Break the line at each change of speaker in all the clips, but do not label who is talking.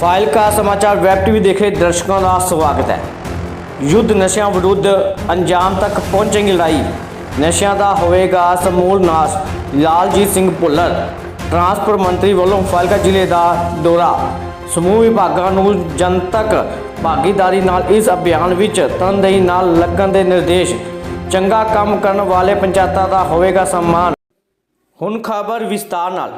File ਕਾ ਸਮਾਚਾਰ web TV ਦੇਖ ਰਹੇ ਦਰਸ਼ਕਾਂ ਦਾ ਸਵਾਗਤ ਹੈ। ਯੁੱਧ ਨਸ਼ਿਆਂ ਵਿਰੁੱਧ ਅੰਜਾਮ ਤੱਕ ਪਹੁੰਚੇਗੀ ਲੜਾਈ। ਨਸ਼ਿਆਂ ਦਾ ਹੋਵੇਗਾ ਸਮੂਲ ਨਾਸ਼, ਲਾਲਜੀਤ ਸਿੰਘ ਭੁੱਲਰ। ਟਰਾਂਸਪੋਰਟ ਮੰਤਰੀ ਵੱਲੋਂ ਫਾਇਲਕਾ ਜ਼ਿਲ੍ਹੇ ਦਾ ਦੌਰਾ। ਸਮੂਹ ਵਿਭਾਗਾਂ ਨੂੰ ਜਨਤਕ ਭਾਗੀਦਾਰੀ ਨਾਲ ਇਸ ਅਭਿਆਨ ਵਿੱਚ ਤਨਦੇਹੀ ਨਾਲ ਲੱਗਣ ਦੇ ਨਿਰਦੇਸ਼। ਚੰਗਾ ਕੰਮ ਕਰਨ ਵਾਲੇ ਪੰਚਾਇਤਾਂ ਦਾ ਹੋਵੇਗਾ ਸਨਮਾਨ। ਹੁਣ ਖਬਰ ਵਿਸਤਾਰ ਨਾਲ।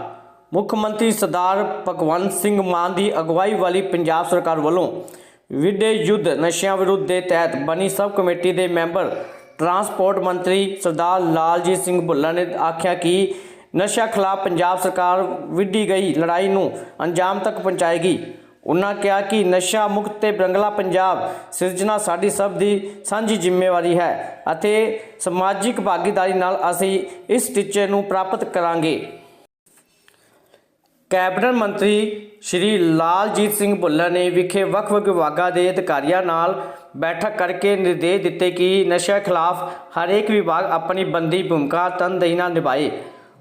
ਮੁੱਖ ਮੰਤਰੀ ਸਰਦਾਰ ਭਗਵੰਤ ਸਿੰਘ ਮਾਨ ਦੀ ਅਗਵਾਈ ਵਾਲੀ ਪੰਜਾਬ ਸਰਕਾਰ ਵੱਲੋਂ ਵਿਡੇ ਯੁੱਧ ਨਸ਼ਿਆਂ ਵਿਰੁੱਧ ਦੇ ਤਹਿਤ ਬਣੀ ਸਬ ਕਮੇਟੀ ਦੇ ਮੈਂਬਰ ਟਰਾਂਸਪੋਰਟ ਮੰਤਰੀ ਸਰਦਾਰ ਲਾਲਜੀਤ ਸਿੰਘ ਭੁੱਲਰ ਨੇ ਆਖਿਆ ਕਿ ਨਸ਼ਾ ਖਿਲਾਫ ਪੰਜਾਬ ਸਰਕਾਰ ਵਿੱਢੀ ਗਈ ਲੜਾਈ ਨੂੰ ਅੰਜਾਮ ਤੱਕ ਪਹੁੰਚਾਏਗੀ। ਉਨ੍ਹਾਂ ਕਿਹਾ ਕਿ ਨਸ਼ਾ ਮੁਕਤ ਤੇ ਰੰਗਲਾ ਪੰਜਾਬ ਸਿਰਜਣਾ ਸਾਡੀ ਸਭ ਦੀ ਸਾਂਝੀ ਜ਼ਿੰਮੇਵਾਰੀ ਹੈ ਅਤੇ ਸਮਾਜਿਕ ਭਾਗੀਦਾਰੀ ਨਾਲ ਅਸੀਂ ਇਸ ਟੀਚੇ ਨੂੰ ਪ੍ਰਾਪਤ ਕਰਾਂਗੇ। ਕੈਬਨਿਟ ਮੰਤਰੀ ਸ਼੍ਰੀ ਲਾਲਜੀਤ ਸਿੰਘ ਭੁੱਲਰ ਨੇ ਵਿਖੇ ਵੱਖ-ਵੱਖ ਵਿਭਾਗਾਂ ਦੇ ਅਧਿਕਾਰੀਆਂ ਨਾਲ ਬੈਠਕ ਕਰਕੇ ਨਿਰਦੇਸ਼ ਦਿੱਤੇ ਕਿ ਨਸ਼ਾ ਖਿਲਾਫ ਹਰੇਕ ਵਿਭਾਗ ਆਪਣੀ ਬੰਦੀ ਭੂਮਿਕਾ ਤਨਦੇਹੀ ਨਾਲ ਨਿਭਾਏ।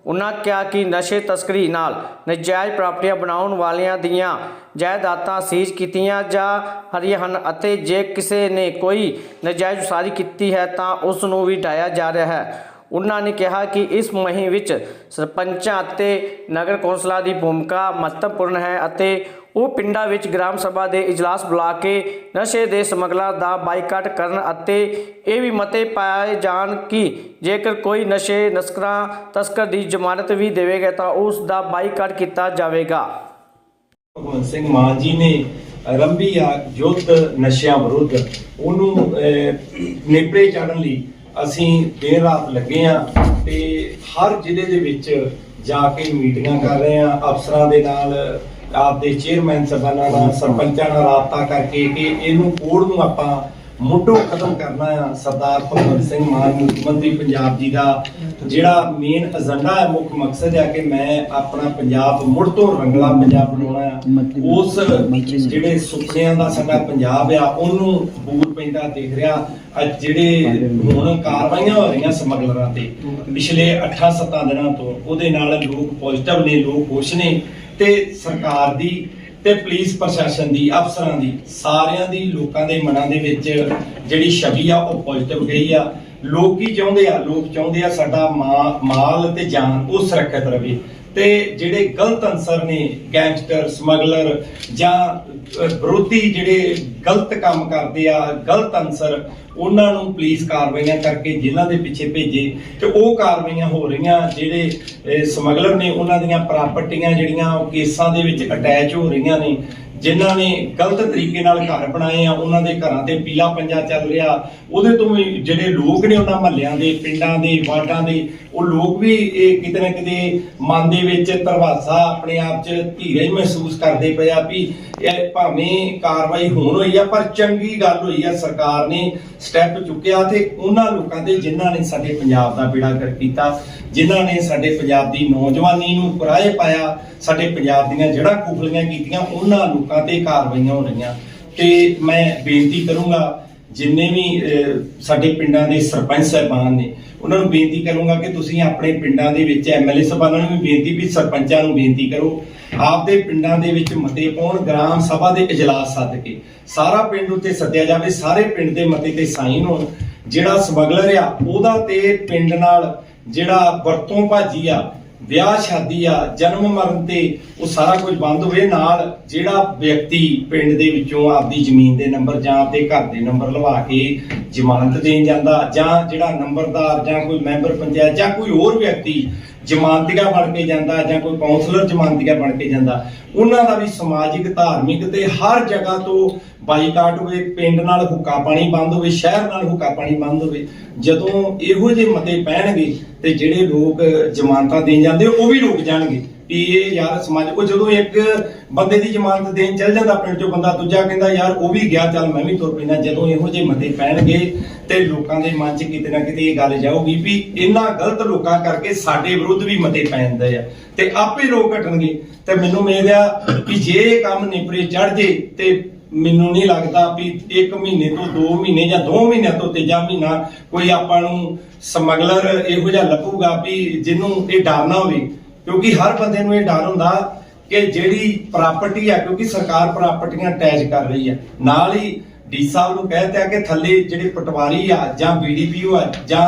ਉਨ੍ਹਾਂ ਕਿਹਾ ਕਿ ਨਸ਼ੇ ਤਸਕਰੀ ਨਾਲ ਨਜਾਇਜ਼ ਪ੍ਰਾਪਰਟੀਆਂ ਬਣਾਉਣ ਵਾਲਿਆਂ ਦੀਆਂ ਜਾਇਦਾਦਾਂ ਸੀਜ਼ ਕੀਤੀਆਂ ਜਾ ਰਹੀਆਂ ਹਨ ਅਤੇ ਜੇ ਕਿਸੇ ਨੇ ਕੋਈ ਨਜਾਇਜ਼ ਉਸਾਰੀ ਕੀਤੀ ਹੈ ਤਾਂ ਉਸ ਨੂੰ ਵੀ ਢਾਇਆ ਜਾ ਰਿਹਾ ਹੈ। ਉਨ੍ਹਾਂ ਨੇ ਕਿਹਾ ਕਿ ਇਸ ਮੁਹਿੰਮ ਵਿੱਚ ਸਰਪੰਚਾਂ ਅਤੇ ਨਗਰ ਕੌਂਸਲਾਂ ਦੀ ਭੂਮਿਕਾ ਮਹੱਤਵਪੂਰਨ ਹੈ ਅਤੇ ਉਹ ਪਿੰਡਾਂ ਵਿੱਚ ਗ੍ਰਾਮ ਸਭਾ ਦੇ ਇਜਲਾਸ ਬੁਲਾ ਕੇ ਨਸ਼ੇ ਦੇ ਸਮਗਲਰ ਦਾ ਬਾਈਕਾਟ ਕਰਨ ਅਤੇ ਇਹ ਵੀ ਮਤੇ ਪਾਏ ਜਾਣ ਕਿ ਜੇਕਰ ਕੋਈ ਨਸ਼ੇ ਨਸਕਰਾਂ ਤਸਕਰ ਦੀ ਜ਼ਮਾਨਤ ਵੀ ਦੇਵੇਗਾ ਤਾਂ ਉਸ ਦਾ ਬਾਈਕਾਟ ਕੀਤਾ ਜਾਵੇਗਾ।
ਭਗਵੰਤ ਸਿੰਘ ਮਾਨ ਜੀ ਨੇ ਆਰੰਭੀ ਆ ਯੁੱਧ ਨਸ਼ਿਆਂ ਵਿਰੁੱਧ ਉਹਨੂੰ ਅਹ, ਨੇਪਰੇ ਚਾੜਨ ਲਈ ਅਸੀਂ ਦਿਨ ਰਾਤ ਲੱਗੇ ਆ ਤੇ ਹਰ ਜ਼ਿਲ੍ਹੇ ਦੇ ਵਿੱਚ ਜਾ ਕੇ ਮੀਟਿੰਗਾਂ ਕਰ ਰਹੇ ਆ ਅਫਸਰਾਂ ਦੇ ਨਾਲ ਆਪਦੇ ਚੇਅਰਮੈਨ ਸਭਾਨਾਂ ਨਾਲ ਸਰਪੰਚਾਂ ਨਾਲ ਰਾਬਤਾ ਕਰਕੇ ਕਿ ਇਹਨੂੰ ਕੋੜ ਨੂੰ ਆਪਾਂ ਮੁੱਢੋਂ ਖਤਮ ਕਰਨਾ ਆ ਸਰਦਾਰ ਭਗਵੰਤ ਸਿੰਘ ਮਾਨ ਮੁੱਖ ਮੰਤਰੀ ਪੰਜਾਬ ਜੀ ਦਾ ਜਿਹੜਾ ਮੇਨ ਏਜੰਡਾ ਹੈ ਮੁੱਖ ਮਕਸਦ ਹੈ ਕਿ ਮੈਂ ਆਪਣਾ ਪੰਜਾਬ ਮੁੜ ਤੋਂ ਰੰਗਲਾ ਪੰਜਾਬ ਬਣਾਉਣਾ ਆ ਉਸ ਜਿਹੜੇ ਸੁਪਨਿਆਂ ਦਾ ਸਾਡਾ ਪੰਜਾਬ ਆ ਉਹਨੂੰ ਪੈਂਦਾ, ਦੇਖ ਰਿਹਾ, ਅੱਜ ਜਿਹੜੇ ਹੁਣ ਕਾਰਵਾਈਆਂ ਹੋ ਰਹੀਆਂ ਸਮਗਲਰਾਂ ਤੇ, ਪਿਛਲੇ 8-7 ਦਿਨਾਂ ਤੋਂ, ਉਹਦੇ ਨਾਲ ਲੋਕ ਪੋਜ਼ਿਟਿਵ ਨੇ, ਲੋਕ ਖੁਸ਼ ਨੇ, ਤੇ ਸਰਕਾਰ ਦੀ ਤੇ ਪੁਲਿਸ ਪ੍ਰਸ਼ਾਸਨ ਦੀ, ਅਫਸਰਾਂ ਦੀ, ਸਾਰਿਆਂ ਦੀ, ਲੋਕਾਂ ਦੇ ਮਨਾਂ ਦੇ ਵਿੱਚ ਜਿਹੜੀ ਛਵੀ ਆ, ਉਹ ਪੋਜ਼ਿਟਿਵ ਗਈ ਆ। ਲੋਕ ਕੀ ਚਾਹੁੰਦੇ ਆ? ਲੋਕ ਚਾਹੁੰਦੇ ਆ ਸਾਡਾ ਮਾ- ਮਾਲ ਤੇ ਜਾਨ ਉਹ ਸੁਰੱਖਿਅਤ ਰਵੇ। ਤੇ ਜਿਹੜੇ ਗਲਤ ਅਨਸਰ ਨੇ ਗੈਂਗਸਟਰ ਸਮਗਲਰ ਜਾਂ ਵਿਰੋਧੀ ਜਿਹੜੇ ਗਲਤ ਕੰਮ ਕਰਦੇ ਆ, ਗਲਤ ਅਨਸਰ, ਉਹਨਾਂ ਨੂੰ ਪੁਲਿਸ ਕਾਰਵਾਈਆਂ ਕਰਕੇ ਜੇਲ੍ਹਾਂ ਦੇ ਪਿੱਛੇ ਭੇਜੇ ਤੇ ਉਹ ਕਾਰਵਾਈਆਂ ਹੋ ਰਹੀਆਂ ਜਿਹੜੇ ਸਮਗਲਰ ਨੇ ਉਹਨਾਂ ਦੀਆਂ ਪ੍ਰਾਪਰਟੀਆਂ ਜਿਹੜੀਆਂ ਉਹ ਕੇਸਾਂ ਦੇ ਵਿੱਚ ਅਟੈਚ ਹੋ ਰਹੀਆਂ ਨੇ। ਜਿਨ੍ਹਾਂ ਨੇ ਗਲਤ ਤਰੀਕੇ ਨਾਲ ਘਰ ਬਣਾਏ ਆ, ਉਹਨਾਂ ਦੇ ਘਰਾਂ ਤੇ ਪੀਲਾ ਪੰਜਾ ਚੱਲ ਰਿਹਾ। ਉਹਦੇ ਤੋਂ ਵੀ ਜਿਹੜੇ ਲੋਕ ਨੇ ਉਹਨਾਂ ਮਹੱਲਿਆਂ ਦੇ, ਪਿੰਡਾਂ ਦੇ, ਵਾਰਡਾਂ ਦੇ, ਉਹ ਲੋਕ ਵੀ ਇਹ ਕਿਤੇ ਨਾ ਕਿਤੇ ਮਨ ਦੇ ਵਿੱਚ ਤਰਵਾਸਾ ਆਪਣੇ ਆਪ 'ਚ ਧੀਰਜ ਮਹਿਸੂਸ ਕਰਦੇ ਪਏ ਆ ਵੀ ਇਹ ਭਾਵੇਂ ਕਾਰਵਾਈ ਹੋਣ ਹੋਈ ਆ, ਪਰ ਚੰਗੀ ਗੱਲ ਹੋਈ ਆ। ਸਰਕਾਰ ਨੇ ਸਟੈਪ ਚੁੱਕਿਆ ਤੇ ਉਹਨਾਂ ਲੋਕਾਂ ਦੇ ਜਿਨ੍ਹਾਂ ਨੇ ਸਾਡੇ ਪੰਜਾਬ ਦਾ ਬੇੜਾ ਕਰ ਕੀਤਾ ਜਿਨ੍ਹਾਂ ਨੇ ਸਾਡੇ ਪੰਜਾਬ ਦੀ ਨੌਜਵਾਨੀ ਨੂੰ ਕੁਰਾਏ ਪਾਇਆ, ਸਾਡੇ ਪੰਜਾਬ ਦੀਆਂ ਜੜ੍ਹਾਂ ਖੋਖਲੀਆਂ ਕੀਤੀਆਂ, ਉਹਨਾਂ ਲੋਕਾਂ ਤੇ ਕਾਰਵਾਈਆਂ ਹੋ ਰਹੀਆਂ। ਤੇ ਮੈਂ ਬੇਨਤੀ ਕਰੂੰਗਾ, ਜਿੰਨੇ ਵੀ ਸਾਡੇ ਪਿੰਡਾਂ ਦੇ ਸਰਪੰਚ ਸਾਹਿਬਾਨ ਨੇ, ਉਹਨਾਂ ਨੂੰ ਬੇਨਤੀ ਕਰੂੰਗਾ ਕਿ ਤੁਸੀਂ ਆਪਣੇ ਪਿੰਡਾਂ ਦੇ ਵਿੱਚ ਐਮਐਲਏ ਸਾਹਿਬਾਨਾਂ ਨੂੰ ਵੀ ਬੇਨਤੀ, ਵੀ ਸਰਪੰਚਾਂ ਨੂੰ ਬੇਨਤੀ ਕਰੋ। ਆਪਦੇ ਪਿੰਡਾਂ ਦੇ ਵਿੱਚ ਮਤੇ ਪਾਉਣ, ਗ੍ਰਾਮ ਸਭਾ ਦੇ ਇਜਲਾਸ ਸੱਦ ਕੇ, ਸਾਰਾ ਪਿੰਡ ਉੱਤੇ ਸੱਦਿਆ ਜਾਵੇ, ਸਾਰੇ ਪਿੰਡ ਦੇ ਮਤੇ ਤੇ ਸਾਈਨ ਹੋਣ। ਜਿਹੜਾ ਸਮਗਲਰ ਆ, ਉਹਦਾ ਤੇ ਪਿੰਡ ਨਾਲ ਜਿਹੜਾ ਵਰਤੋਂ ਭਾਜੀ ਆ, ਵਿਆਹ ਸ਼ਾਦੀ ਆ, ਜਨਮ ਮਰਨ ਤੇ ਉਹ ਸਾਰਾ ਕੁਝ ਬੰਦ ਹੋਵੇ ਨਾਲ ਜਿਹੜਾ ਵਿਅਕਤੀ ਪਿੰਡ ਦੇ ਵਿੱਚੋਂ ਆਪਦੀ ਜ਼ਮੀਨ ਦੇ ਨੰਬਰ ਜਾਂ ਤੇ ਘਰ ਦੇ ਨੰਬਰ ਲਵਾ ਕੇ ਜ਼ਮਾਨਤ ਦੇਣ ਜਾਂਦਾ ਜਾਂ ਜਿਹੜਾ ਨੰਬਰਦਾਰ ਜਾਂ ਕੋਈ ਮੈਂਬਰ ਪੰਚਾਇਤ ਜਾਂ ਕੋਈ ਹੋਰ ਵਿਅਕਤੀ ਜ਼ਮਾਨਤੀਆ ਬਣ ਕੇ ਜਾਂਦਾ ਜਾਂ ਕੋਈ ਕਾਉਂਸਲਰ ਜ਼ਮਾਨਤੀਆ ਬਣ ਕੇ ਜਾਂਦਾ, ਉਹਨਾਂ ਦਾ ਵੀ ਸਮਾਜਿਕ, ਧਾਰਮਿਕ ਤੇ ਹਰ ਜਗ੍ਹਾ ਤੋਂ ਬਾਈਕਾਟ ਹੋਵੇ, ਪਿੰਡ ਨਾਲ ਹੁੱਕਾ ਪਾਣੀ ਬੰਦ ਹੋਵੇ, ਸ਼ਹਿਰ ਨਾਲ ਹੁੱਕਾ ਪਾਣੀ ਬੰਦ ਹੋਵੇ, ਜਦੋਂ ਇਹੋ ਜਿਹੇ ਮਤੇ ਪੈਣਗੇ ਤੇ ਜਿਹੜੇ ਲੋਕ ਜ਼ਮਾਨਤਾਂ ਦੇਣ ਜਾਂਦੇ, ਉਹ ਵੀ ਰੁਕ ਜਾਣਗੇ। ਵੀ ਇਹ ਯਾਰ ਸਮਾਜ ਉਹ ਜਦੋਂ ਇੱਕ ਬੰਦੇ ਦੀ ਜ਼ਮਾਨਤ ਦੇਣ ਚੱਲ ਜਾਂਦਾ ਪਿੰਡ ਚੋਂ, ਬੰਦਾ ਦੂਜਾ ਕਹਿੰਦਾ, ਯਾਰ, ਉਹ ਵੀ ਗਿਆ, ਚੱਲ ਮੈਂ ਵੀ ਤੁਰ ਪੈਂਦਾ। ਜਦੋਂ ਇਹੋ ਜਿਹੇ ਮਤੇ ਪੈਣਗੇ ਤੇ ਲੋਕਾਂ ਦੇ ਮਨ 'ਚ ਕਿਤੇ ਨਾ ਕਿਤੇ ਇਹ ਗੱਲ ਜਾਊਗੀ ਵੀ ਇਹਨਾਂ ਗਲਤ ਲੋਕਾਂ ਕਰਕੇ ਸਾਡੇ ਵਿਰੁੱਧ ਵੀ ਮਤੇ ਪੈਂਦੇ ਆ ਤੇ ਆਪੇ ਲੋਕ ਘਟਣਗੇ। ਤੇ ਮੈਨੂੰ ਉਮੀਦ ਆ ਕਿ ਜੇ ਇਹ ਕੰਮ ਨਿਪਰੇ ਚੜ ਜੇ ਤੇ ਮੈਨੂੰ ਨਹੀਂ ਲੱਗਦਾ ਵੀ 1 ਮਹੀਨੇ ਤੋਂ 2 ਮਹੀਨੇ ਜਾਂ 2 ਮਹੀਨਿਆਂ ਤੋਂ ਤੀਜਾ ਮਹੀਨਾ ਕੋਈ ਆਪਾਂ ਨੂੰ ਸਮਗਲਰ ਇਹੋ ਜਿਹਾ ਲੱਭੂਗਾ ਵੀ ਜਿਹਨੂੰ ਇਹ ਡਰਨਾ ਹੋਵੇ। ਕਿਉਂਕਿ ਹਰ ਬੰਦੇ ਨੂੰ ਇਹ ਡਰ ਹੁੰਦਾ ਕਿ ਜਿਹੜੀ ਪ੍ਰਾਪਰਟੀ ਆ ਕਿਉਂਕਿ ਸਰਕਾਰ ਪ੍ਰਾਪਰਟੀਆਂ ਅਟੈਚ ਕਰ ਰਹੀ ਹੈ। ਨਾਲ ਹੀ ਡੀ ਸਾਹਿਬ ਨੂੰ ਕਹਿਤਾ ਕਿ ਥੱਲੇ ਜਿਹੜੇ ਪਟਵਾਰੀ ਆ ਜਾਂ ਬੀਡੀਪੀਓ ਆ ਜਾਂ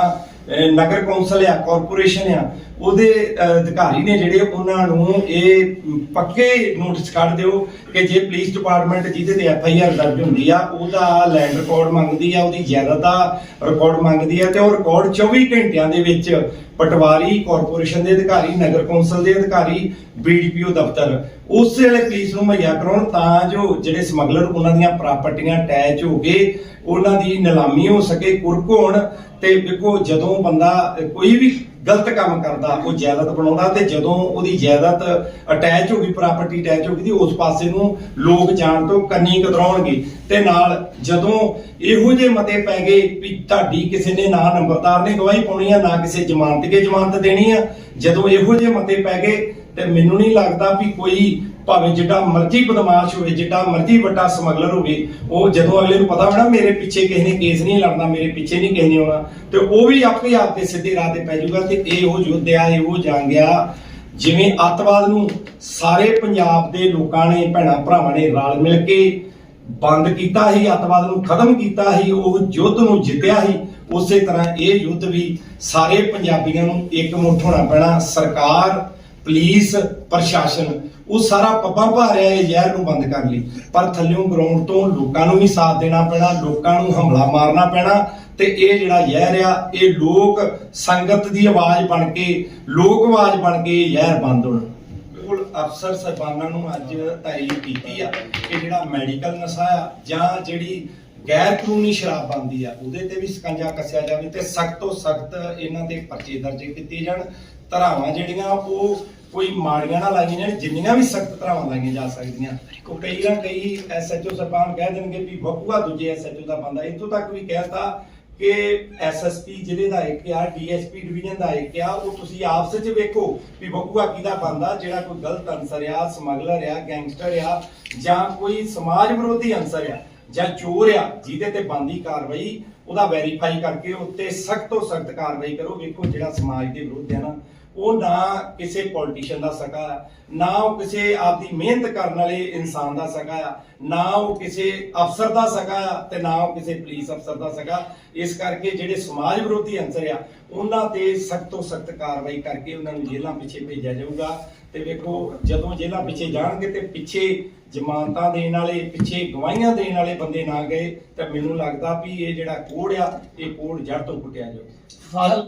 ਨਗਰ ਕੌਂਸਲ ਆ ਕਾਰਪੋਰੇਸ਼ਨ ਆ ਉਹਦੇ ਅਧਿਕਾਰੀ ਨੇ ਜਿਹੜੇ ਉਹਨਾਂ ਨੂੰ ਇਹ ਪੱਕੇ ਨੋਟਿਸ ਕੱਢ ਦਿਓ ਕਿ ਜੇ ਪੁਲਿਸ ਡਿਪਾਰਟਮੈਂਟ ਜਿਹਦੇ ਤੇ ਐਫ ਆਈ ਆਰ ਦਰਜ ਹੁੰਦੀ ਆ, ਉਹਦਾ ਲੈਂਡ ਰਿਕਾਰਡ ਮੰਗਦੀ ਆ, ਉਹਦੀ ਜਾਇਦਾਦ ਦਾ ਰਿਕਾਰਡ ਮੰਗਦੀ ਆ ਤੇ ਉਹ ਰਿਕਾਰਡ 24 ਘੰਟਿਆਂ ਦੇ ਵਿੱਚ ਪਟਵਾਰੀ ਕਾਰਪੋਰੇਸ਼ਨ ਦੇ ਅਧਿਕਾਰੀ, ਨਗਰ ਕੌਂਸਲ ਦੇ ਅਧਿਕਾਰੀ ਬੀਡੀਪੀਓ ਦਫ਼ਤਰ, ਉਸ ਵੇਲੇ ਪੁਲਿਸ ਨੂੰ ਮੁਹੱਈਆ ਕਰਾਉਣ ਤਾਂ ਜੋ ਜਿਹੜੇ ਸਮਗਲਰ ਉਹਨਾਂ ਦੀਆਂ ਪ੍ਰਾਪਰਟੀਆਂ ਅਟੈਚ ਹੋ ਕੇ ਉਹਨਾਂ ਦੀ ਨਿਲਾਮੀ ਹੋ ਸਕੇ, ਕੁਰਕ ਹੋਣ ਤੇ ਦੇਖੋ ਜਦੋਂ ਬੰਦਾ ਕੋਈ ਵੀ ਗਲਤ ਕੰਮ ਕਰਦਾ, ਉਹ ਜਾਇਦਾਦ ਬਣਾਉਂਦਾ ਤੇ ਜਦੋਂ ਉਹਦੀ ਜਾਇਦਾਦ ਅਟੈਚ ਹੋ ਗਈ ਪ੍ਰਾਪਰਟੀ ਅਟੈਚ ਹੋ ਗਈ ਤੇ ਉਸ ਪਾਸੇ ਨੂੰ ਲੋਕ ਜਾਣ ਤੋਂ ਕੰਨੀ ਕਤਰਾਉਣਗੇ ਤੇ ਨਾਲ ਜਦੋਂ ਇਹੋ ਜਿਹੇ ਮਤੇ ਪੈ ਗਏ ਵੀ ਤੁਹਾਡੀ ਕਿਸੇ ਨੇ ਨਾ ਨੰਬਰਦਾਰ ਨੇ ਗਵਾਹੀ ਪਾਉਣੀ ਆ, ਨਾ ਕਿਸੇ ਜ਼ਮਾਨਤ ਕੇ ਜ਼ਮਾਨਤ ਦੇਣੀ ਆ, ਜਦੋਂ ਇਹੋ ਜਿਹੇ ਮਤੇ ਪੈ ਗਏ ਤੇ ਮੈਨੂੰ ਨਹੀਂ ਲੱਗਦਾ ਵੀ ਕੋਈ ਭਾਵੇਂ ਜਿੱਡਾ ਮਰਜ਼ੀ ਬਦਮਾਸ਼ ਹੋਵੇ, ਜਿੱਡਾ ਮਰਜ਼ੀ ਵੱਡਾ ਸਮਗਲਰ ਹੋਵੇ, ਉਹ ਜਦੋਂ ਅਗਲੇ ਨੂੰ ਪਤਾ ਹੋਣਾ ਮੇਰੇ ਪਿੱਛੇ ਕਿਸੇ ਨੇ ਕੇਸ ਨਹੀਂ ਲੜਨਾ, ਮੇਰੇ ਪਿੱਛੇ ਨਹੀਂ ਕਿਸੇ ਨੇ ਆਉਣਾ, ਤੇ ਉਹ ਵੀ ਆਪੇ ਆਪ ਤੇ ਸਿੱਧੇ ਰਾਹ ਤੇ ਪੈ ਜਾਊਗਾ ਤੇ ਇਹ ਉਹ ਯੁੱਧ ਇਹ ਉਹ ਜੰਗ ਜਿਵੇਂ ਅੱਤਵਾਦ ਨੂੰ ਸਾਰੇ ਪੰਜਾਬ ਦੇ ਲੋਕਾਂ ਨੇ, ਭੈਣਾਂ ਭਰਾਵਾਂ ਨੇ ਰਲ ਮਿਲ ਕੇ ਬੰਦ ਕੀਤਾ ਸੀ, ਅੱਤਵਾਦ ਨੂੰ ਖਤਮ ਕੀਤਾ ਸੀ, ਉਹ ਯੁੱਧ ਨੂੰ ਜਿੱਤਿਆ ਸੀ, ਉਸੇ ਤਰ੍ਹਾਂ ਇਹ ਯੁੱਧ ਵੀ ਸਾਰੇ ਪੰਜਾਬੀਆਂ ਨੂੰ ਇੱਕ ਮੁੱਠ ਹੋਣਾ ਪੈਣਾ। ਸਰਕਾਰ ਪੁਲਿਸ, ਪ੍ਰਸ਼ਾਸਨ, ਉਹ ਸਾਰਾ ਪੱਪਾ ਭਾ ਰਿਹਾ ਇਹ ਜ਼ਹਿਰ ਨੂੰ ਬੰਦ ਕਰਨ ਲਈ। ਪਰ ਥੱਲਿਓਂ ਗਰਾਊਂਡ ਤੋਂ ਲੋਕਾਂ ਨੂੰ ਵੀ ਸਾਥ ਦੇਣਾ ਪੈਣਾ, ਲੋਕਾਂ ਨੂੰ ਹਮਲਾ ਮਾਰਨਾ ਪੈਣਾ ਤੇ ਇਹ ਜਿਹੜਾ ਜ਼ਹਿਰ ਆ, ਇਹ ਲੋਕ ਸੰਗਤ ਦੀ ਆਵਾਜ਼ ਬਣ ਕੇ, ਲੋਕ ਆਵਾਜ਼ ਬਣ ਕੇ ਇਹ ਜ਼ਹਿਰ ਬੰਦ ਹੋਣਾ। ਬਿਲਕੁਲ ਅਫਸਰ ਸਾਹਿਬਾਨਾਂ ਨੂੰ ਅੱਜ ਤਾਰੀਫ ਕੀਤੀ ਆ ਕਿ ਜਿਹੜਾ ਮੈਡੀਕਲ ਨਸ਼ਾ ਆ ਜਾਂ ਜਿਹੜੀ ਗੈਰ ਕਾਨੂੰਨੀ ਸ਼ਰਾਬ ਬੰਦੀ ਆ, ਉਹਦੇ ਤੇ ਵੀ ਸਕੰਜਾ ਕੱਸਿਆ ਜਾਵੇ ਤੇ ਸਖਤ ਤੋਂ ਸਖਤ ਇਹਨਾਂ ਦੇ ਪਰਚੇ ਦਰਜ ਕੀਤੇ ਜਾਣ। ਧਰਾਵਾਂ ਜਿਹੜੀਆਂ, ਉਹ ਕੋਈ ਮਾੜੀਆਂ ਨਾ ਲਾਈਆਂ ਜਾਣ, ਜਿੰਨੀਆਂ ਵੀ ਸਖਤ ਧਰਾਵਾਂ ਲਾਈਆਂ ਜਾ ਸਕਦੀਆਂ। ਕੋ ਕਈ ਨਾ ਕਈ ਐਸਐਚਓ ਸਰਪੰਚ ਕਹਿ ਦੇਣਗੇ ਵੀ ਬਕੂਆ ਦੂਜੇ ਐਸਐਚਓ ਦਾ ਬੰਦਾ। ਇੱਥੋਂ ਤੱਕ ਵੀ ਕਹਿਤਾ ਕਿ ਐਸਐਸਪੀ ਜਿਹੜੇ ਦਾ ਇੱਕ ਆ ਡੀਐਸਪੀ ਡਿਵੀਜ਼ਨ ਦਾ ਇੱਕ ਆ, ਉਹ ਤੁਸੀਂ ਆਪਸ ਵਿੱਚ ਵੇਖੋ ਵੀ ਬਕੂਆ ਕਿਹਦਾ ਬੰਦਾ, ਜਿਹੜਾ ਕੋਈ ਗਲਤ ਅਨਸਰ ਆ, ਸਮਗਲਰ ਆ, ਗੈਂਗਸਟਰ ਆ ਜਾਂ ਕੋਈ ਸਮਾਜ ਵਿਰੋਧੀ ਅਨਸਰ ਆ। ਜਾਂ ਚੋਰ ਆ, ਜਿਹਦੇ ਤੇ ਬੰਦੀ ਕਾਰਵਾਈ, ਉਹਦਾ ਵੈਰੀਫਾਈ ਕਰਕੇ ਉੱਤੇ ਸਖਤ ਤੋਂ ਸਖਤ ਕਾਰਵਾਈ ਕਰੋ। ਵੇਖੋ ਜਿਹੜਾ ਸਮਾਜ ਦੇ ਵਿਰੁੱਧ ਹੈ ਨਾ ਉਹ ਨਾ ਕਿਸੇ ਪੋਲੀਟੀਸ਼ੀਅਨ ਦਾ ਸਕਾ ਆ, ਨਾ ਉਹ ਕਿਸੇ ਆਪਦੀ ਮਿਹਨਤ ਕਰਨ ਵਾਲੇ ਇਨਸਾਨ ਦਾ ਸਕਾ ਨਾ ਉਹ ਕਿਸੇ ਅਫਸਰ ਦਾ ਸਕਾ ਆ ਤੇ ਨਾ ਉਹ ਕਿਸੇ ਪੁਲਿਸ ਅਫਸਰ ਦਾ ਸਕਾ। ਇਸ ਕਰਕੇ ਜਿਹੜੇ ਸਮਾਜ ਵਿਰੋਧੀ ਅੰਸਰ ਆ ਉਹਨਾਂ ਤੇ ਸਖਤ ਤੋਂ ਸਖਤ ਕਾਰਵਾਈ ਕਰਕੇ ਉਹਨਾਂ ਨੂੰ ਜੇਲ੍ਹਾਂ ਪਿੱਛੇ ਭੇਜਿਆ ਜਾਊਗਾ। ਤੇ ਵੇਖੋ ਜਦੋਂ ਜੇਲ੍ਹਾਂ ਪਿੱਛੇ ਜਾਣਗੇ ਤੇ ਪਿੱਛੇ ਜ਼ਮਾਨਤਾਂ ਦੇਣ ਵਾਲੇ ਪਿੱਛੇ ਗਵਾਹੀਆਂ ਦੇਣ ਵਾਲੇ ਬੰਦੇ ਨਾ ਗਏ ਤਾਂ ਮੈਨੂੰ ਲੱਗਦਾ ਵੀ ਇਹ ਜਿਹੜਾ ਕੋੜ ਆ ਇਹ ਕੋੜ ਜੜ ਤੋਂ ਕੁੱਟਿਆ ਜਾਊ।